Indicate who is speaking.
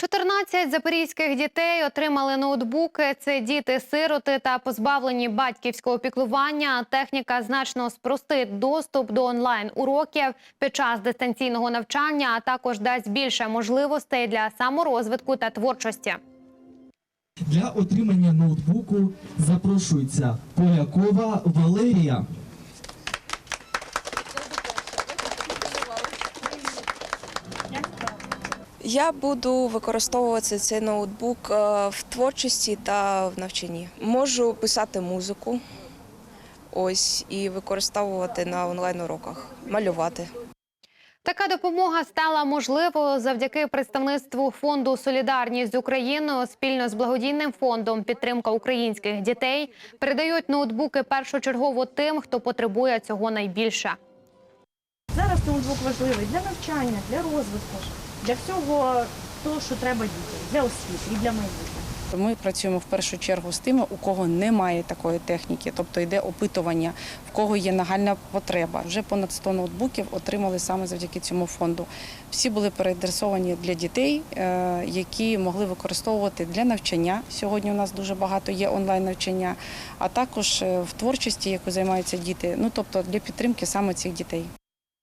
Speaker 1: 14 запорізьких дітей отримали ноутбуки. Це діти-сироти та позбавлені батьківського піклування. Техніка значно спростить доступ до онлайн уроків під час дистанційного навчання, а також дасть більше можливостей для саморозвитку та творчості.
Speaker 2: Для отримання ноутбуку запрошується Полякова Валерія.
Speaker 3: Я буду використовувати цей ноутбук е, в творчості та в навчанні. Можу писати музику, ось і використовувати на онлайн-уроках, малювати.
Speaker 1: Така допомога стала можливою завдяки представництву фонду Солідарність з Україною спільно з благодійним фондом Підтримка українських дітей передають ноутбуки першочергово тим, хто потребує цього найбільше.
Speaker 4: Зараз ноутбук важливий для навчання, для розвитку, для всього того, що треба дітям, для освіти і для майбутнього.
Speaker 5: Ми працюємо в першу чергу з тими, у кого немає такої техніки, тобто йде опитування, в кого є нагальна потреба. Вже понад 100 ноутбуків отримали саме завдяки цьому фонду. Всі були переадресовані для дітей, е, які могли використовувати для навчання. Сьогодні у нас дуже багато є онлайн навчання, а також е, в творчості, яку займаються діти. Ну тобто для підтримки саме цих дітей.